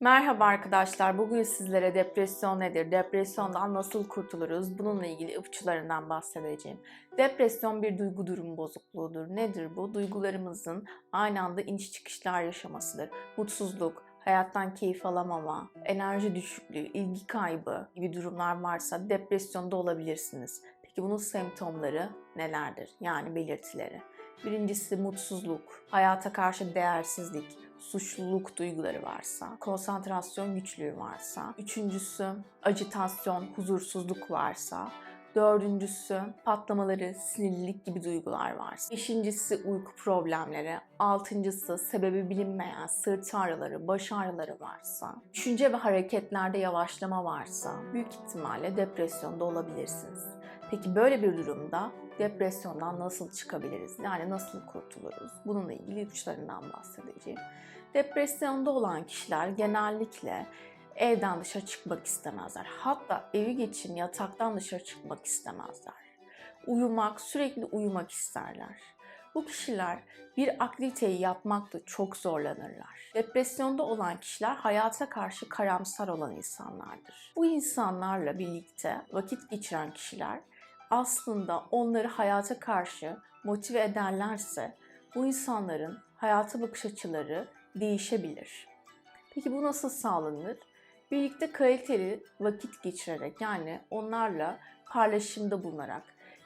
Merhaba arkadaşlar. Bugün sizlere depresyon nedir, depresyondan nasıl kurtuluruz bununla ilgili ipuçlarından bahsedeceğim. Depresyon bir duygu durum bozukluğudur. Nedir bu? Duygularımızın aynı anda iniş çıkışlar yaşamasıdır. Mutsuzluk, hayattan keyif alamama, enerji düşüklüğü, ilgi kaybı gibi durumlar varsa depresyonda olabilirsiniz. Peki bunun semptomları nelerdir? Yani belirtileri. Birincisi mutsuzluk, hayata karşı değersizlik, suçluluk duyguları varsa, konsantrasyon güçlüğü varsa, üçüncüsü acitasyon, huzursuzluk varsa, dördüncüsü patlamaları, sinirlilik gibi duygular varsa, beşincisi uyku problemleri, altıncısı sebebi bilinmeyen sırt ağrıları, baş ağrıları varsa, düşünce ve hareketlerde yavaşlama varsa büyük ihtimalle depresyonda olabilirsiniz. Peki böyle bir durumda depresyondan nasıl çıkabiliriz? Yani nasıl kurtuluruz? Bununla ilgili ipuçlarından bahsedeceğim. Depresyonda olan kişiler genellikle evden dışarı çıkmak istemezler. Hatta evi geçin yataktan dışarı çıkmak istemezler. Uyumak, sürekli uyumak isterler. Bu kişiler bir aktiviteyi yapmakta çok zorlanırlar. Depresyonda olan kişiler hayata karşı karamsar olan insanlardır. Bu insanlarla birlikte vakit geçiren kişiler aslında onları hayata karşı motive ederlerse bu insanların hayata bakış açıları değişebilir. Peki bu nasıl sağlanır? Birlikte kaliteli vakit geçirerek yani onlarla paylaşımda bulunarak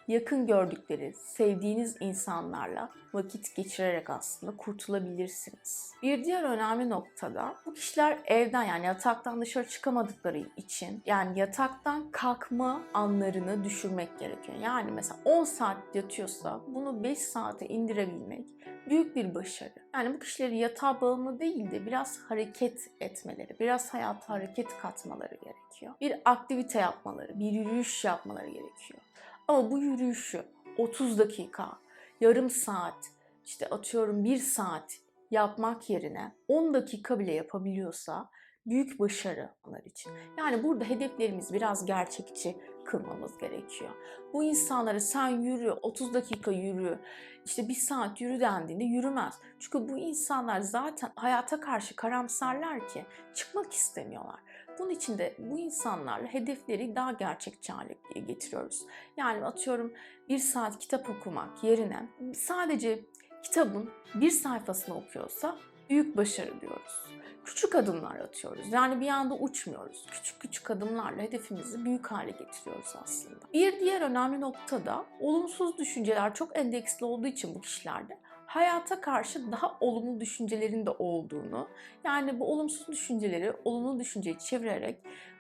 yakın gördükleri, sevdiğiniz insanlarla vakit geçirerek aslında kurtulabilirsiniz. Bir diğer önemli noktada bu kişiler evden yani yataktan dışarı çıkamadıkları için yani yataktan kalkma anlarını düşürmek gerekiyor. Yani mesela 10 saat yatıyorsa bunu 5 saate indirebilmek büyük bir başarı. Yani bu kişileri yatağa bağımlı değil de biraz hareket etmeleri, biraz hayata hareket katmaları gerekiyor. Bir aktivite yapmaları, bir yürüyüş yapmaları gerekiyor. Ama bu yürüyüşü 30 dakika, yarım saat, işte atıyorum 1 saat yapmak yerine 10 dakika bile yapabiliyorsa büyük başarı onlar için. Yani burada hedeflerimiz biraz gerçekçi kılmamız gerekiyor. Bu insanlara sen yürü, 30 dakika yürü, işte bir saat yürü dendiğinde yürümez. Çünkü bu insanlar zaten hayata karşı karamsarlar ki çıkmak istemiyorlar. Bunun için de bu insanlarla hedefleri daha gerçekçi hale getiriyoruz. Yani atıyorum bir saat kitap okumak yerine sadece kitabın bir sayfasını okuyorsa büyük başarı diyoruz. Küçük adımlar atıyoruz. Yani bir anda uçmuyoruz. Küçük küçük adımlarla hedefimizi büyük hale getiriyoruz aslında. Bir diğer önemli nokta da olumsuz düşünceler çok endeksli olduğu için bu kişilerde hayata karşı daha olumlu düşüncelerin de olduğunu, yani bu olumsuz düşünceleri olumlu düşünceye çevirerek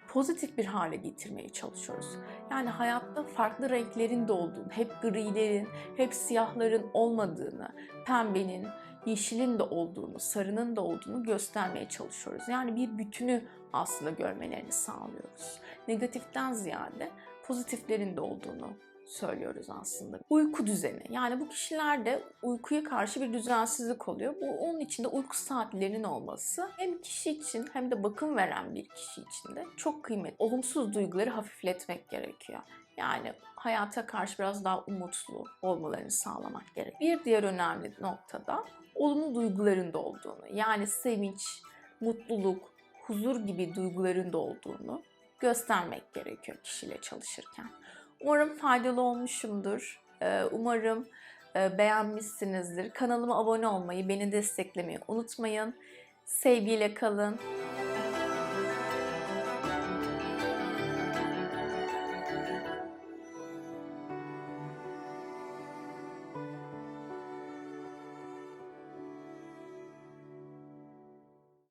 pozitif bir hale getirmeye çalışıyoruz. Yani hayatta farklı renklerin de olduğunu, hep grilerin, hep siyahların olmadığını, pembenin, yeşilin de olduğunu, sarının da olduğunu göstermeye çalışıyoruz. Yani bir bütünü aslında görmelerini sağlıyoruz. Negatiften ziyade pozitiflerin de olduğunu söylüyoruz aslında. Uyku düzeni. Yani bu kişilerde uykuya karşı bir düzensizlik oluyor. Bu onun içinde uyku saatlerinin olması hem kişi için hem de bakım veren bir kişi için de çok kıymetli. Olumsuz duyguları hafifletmek gerekiyor. Yani hayata karşı biraz daha umutlu olmalarını sağlamak gerek. Bir diğer önemli noktada olumlu duyguların da olduğunu, yani sevinç, mutluluk, huzur gibi duyguların da olduğunu göstermek gerekiyor kişiyle çalışırken. Umarım faydalı olmuşumdur. Ee, umarım e, beğenmişsinizdir. Kanalıma abone olmayı, beni desteklemeyi unutmayın. Sevgiyle kalın.